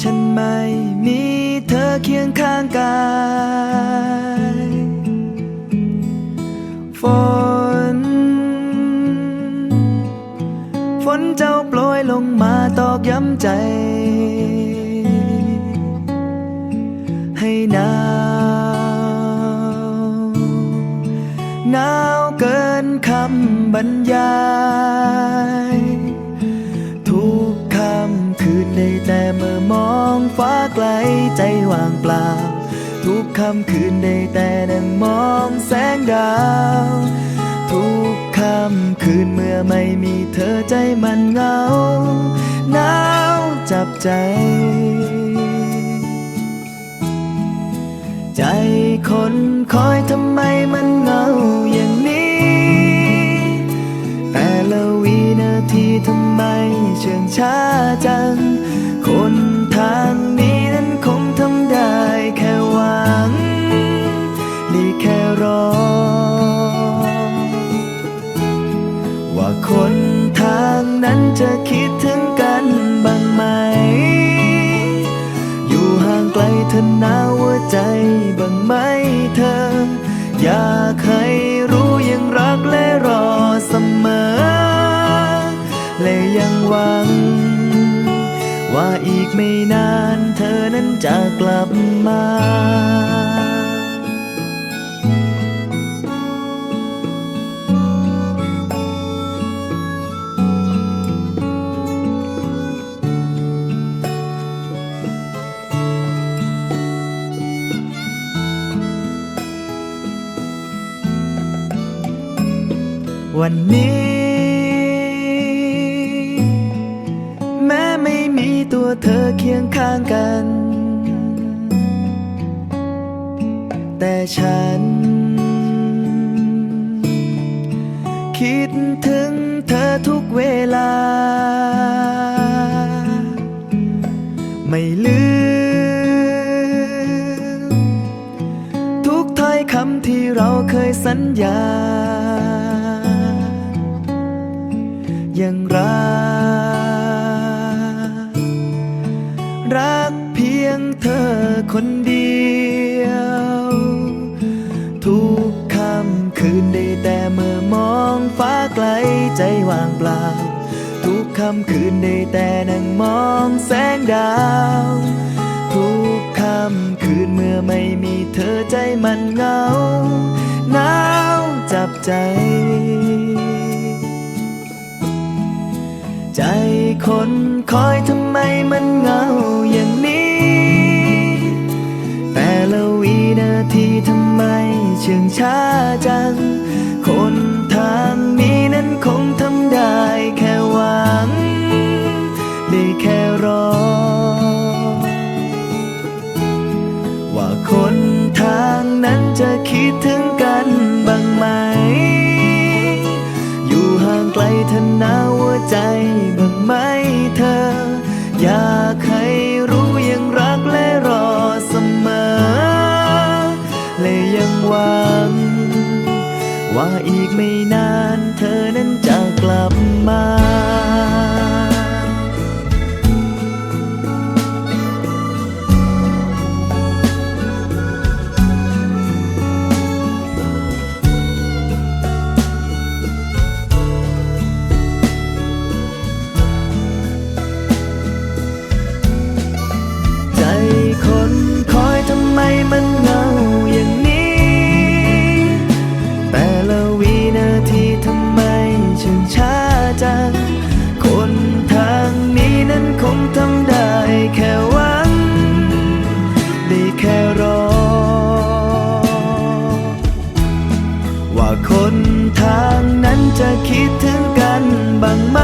ฉันไม่มีเธอเคียงข้างกายฝน ฝนเจ้าโปรยลงมาตอกย้ำใจ ให้หนาวหนาวเกินคำบรรยาย ได้แต่เมื่อมองฟ้าไกลใจว่างเปล่า ทุกค่ำคืนได้แต่นั่งมองแสงดาว ทุกค่ำคืนเมื่อไม่มีเธอใจมันเหงาหนาวจับใจ ใจคนคอยทำไมมันเหงา ธอหนาวหัวใจบ้างไหมเธอ อยากให้รู้ยังรักและรอเสมอ และยังหวัง ว่าอีกไม่นานเธอนั้นจะกลับมา วันนี้ แม้ไม่มีตัวเธอเคียงข้างกัน แต่ฉัน คิดถึงเธอทุกเวลา ไม่ลืม ทุกถ้อยคำที่เราเคยสัญญา ยังรัก รักเพียงเธอคนเดียว ทุกคำคืนได้แต่เมื่อมองฟ้าไกลใจว่างเปล่า ทุกคำคืนได้แต่นั่งมองแสงดาว ทุกคำคืนเมื่อไม่มีเธอใจมันเหงาหนาวจับใจ คนคอยทำไมมันเหงาอย่างนี้ แต่ละวินาทีทำไมเชื่องช้าจัง คนทางนี้นั้นคงทำได้แค่หวัง ได้แค่รอ ว่าคนทางนั้นจะคิดถึง กไม่นานเธอนั้นจะกลับมา คนทางนั้นจะคิดถึงกันบ้างไหม